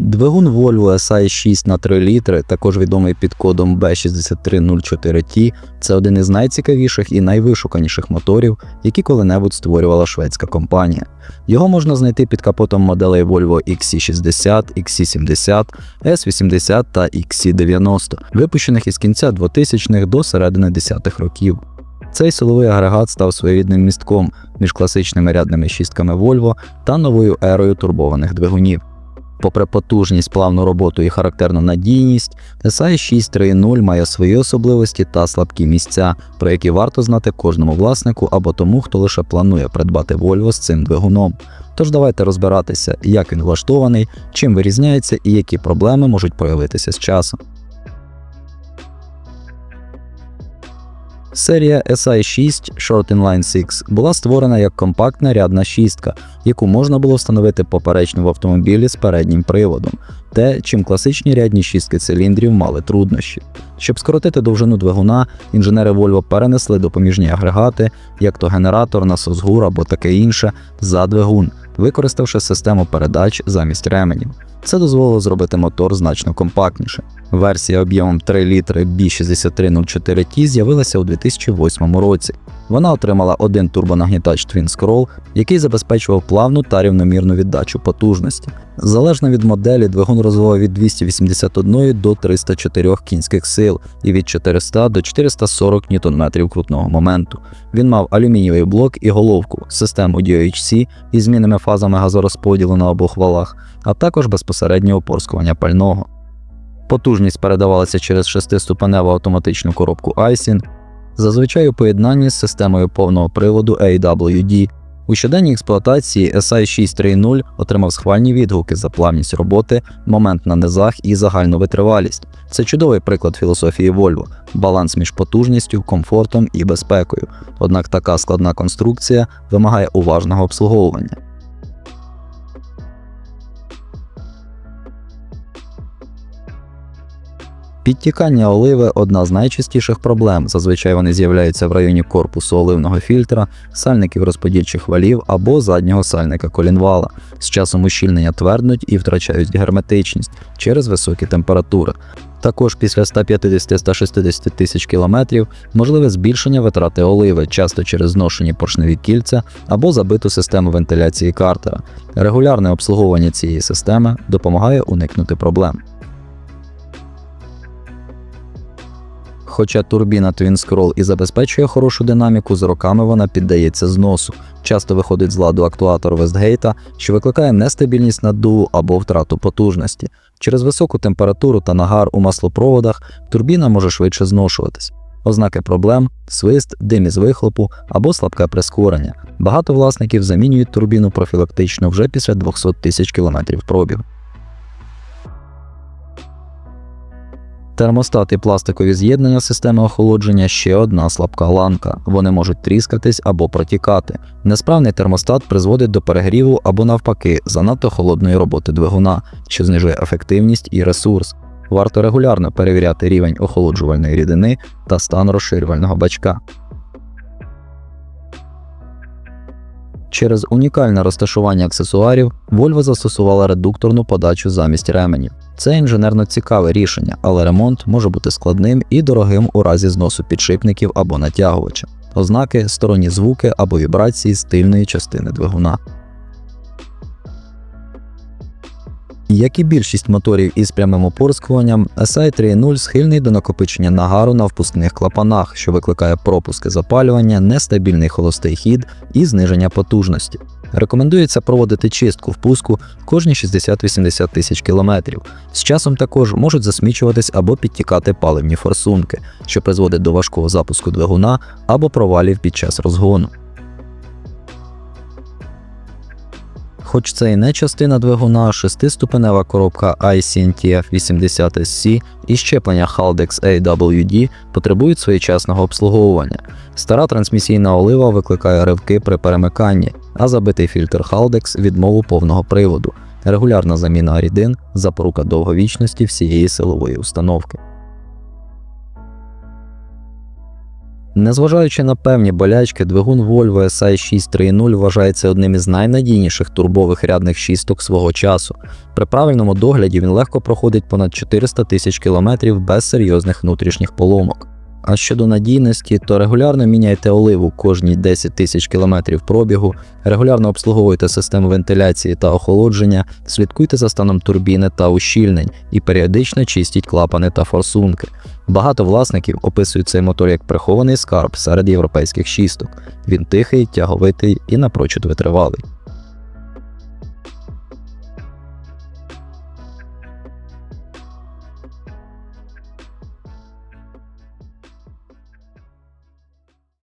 Двигун Volvo SI6 на 3 літри, також відомий під кодом B6304T, це один із найцікавіших і найвишуканіших моторів, які коли-небудь створювала шведська компанія. Його можна знайти під капотом моделей Volvo XC60, XC70, S80 та XC90, випущених із кінця 2000-х до середини 10-х років. Цей силовий агрегат став своєрідним містком між класичними рядними шістками Volvo та новою ерою турбованих двигунів. Попри потужність, плавну роботу і характерну надійність, SI 6.3.0 має свої особливості та слабкі місця, про які варто знати кожному власнику або тому, хто лише планує придбати Volvo з цим двигуном. Тож давайте розбиратися, як він влаштований, чим вирізняється і які проблеми можуть появитися з часом. Серія SI6 Short Inline 6 була створена як компактна рядна шістка, яку можна було встановити поперечно в автомобілі з переднім приводом, те, чим класичні рядні шістки циліндрів мали труднощі. Щоб скоротити довжину двигуна, інженери Volvo перенесли допоміжні агрегати, як то генератор, насос ГУР або таке інше, за двигун, використавши систему передач замість ременів. Це дозволило зробити мотор значно компактніше. Версія об'ємом 3 літри B6304T з'явилася у 2008 році. Вона отримала один турбонагнітач Twin Scroll, який забезпечував плавну та рівномірну віддачу потужності. Залежно від моделі, двигун розвивав від 281 до 304 кінських сил і від 400 до 440 Нм крутного моменту. Він мав алюмінієвий блок і головку, систему DOHC із змінними фазами газорозподілу на обох валах, а також безпосереднє опорскування пального. Потужність передавалася через шестиступеневу автоматичну коробку ISIN, зазвичай у поєднанні з системою повного приводу AWD. У щоденній експлуатації SI 630 отримав схвальні відгуки за плавність роботи, момент на низах і загальну витривалість. Це чудовий приклад філософії Volvo – баланс між потужністю, комфортом і безпекою. Однак така складна конструкція вимагає уважного обслуговування. Підтікання оливи одна з найчастіших проблем. Зазвичай вони з'являються в районі корпусу оливного фільтра, сальників розподільчих валів або заднього сальника колінвала. З часом ущільнення тверднуть і втрачають герметичність через високі температури. Також після 150-160 тисяч кілометрів можливе збільшення витрати оливи, часто через зношені поршневі кільця або забиту систему вентиляції картера. Регулярне обслуговування цієї системи допомагає уникнути проблем. Хоча турбіна Twin Scroll і забезпечує хорошу динаміку, з роками вона піддається зносу. Часто виходить з ладу актуатор Вестгейта, що викликає нестабільність наддуву або втрату потужності. Через високу температуру та нагар у маслопроводах турбіна може швидше зношуватись. Ознаки проблем свист, дим із вихлопу або слабке прискорення. Багато власників замінюють турбіну профілактично вже після 200 тисяч кілометрів пробігу. Термостат і пластикові з'єднання системи охолодження ще одна слабка ланка. Вони можуть тріскатись або протікати. Несправний термостат призводить до перегріву або навпаки занадто холодної роботи двигуна, що знижує ефективність і ресурс. Варто регулярно перевіряти рівень охолоджувальної рідини та стан розширювального бачка. Через унікальне розташування аксесуарів Volvo застосувала редукторну подачу замість ременів. Це інженерно цікаве рішення, але ремонт може бути складним і дорогим у разі зносу підшипників або натягувача, ознаки, сторонні звуки або вібрації з тильної частини двигуна. Як і більшість моторів із прямим опорскуванням, SI 3.0 схильний до накопичення нагару на впускних клапанах, що викликає пропуски запалювання, нестабільний холостий хід і зниження потужності. Рекомендується проводити чистку впуску кожні 60-80 тисяч кілометрів. З часом також можуть засмічуватись або підтікати паливні форсунки, що призводить до важкого запуску двигуна або провалів під час розгону. Хоч це і не частина двигуна, шестиступенева коробка ICNTF 80SC і щеплення Haldex AWD потребують своєчасного обслуговування. Стара трансмісійна олива викликає ривки при перемиканні, а забитий фільтр Haldex відмову повного приводу. Регулярна заміна рідин запорука довговічності всієї силової установки. Незважаючи на певні болячки, двигун Volvo SI6 3.0 вважається одним із найнадійніших турбових рядних шісток свого часу. При правильному догляді він легко проходить понад 400 тисяч кілометрів без серйозних внутрішніх поломок. А щодо надійності, то регулярно міняйте оливу кожні 10 тисяч кілометрів пробігу, регулярно обслуговуйте систему вентиляції та охолодження, слідкуйте за станом турбіни та ущільнень і періодично чистіть клапани та форсунки. Багато власників описують цей мотор як прихований скарб серед європейських шісток. Він тихий, тяговитий і напрочуд витривалий.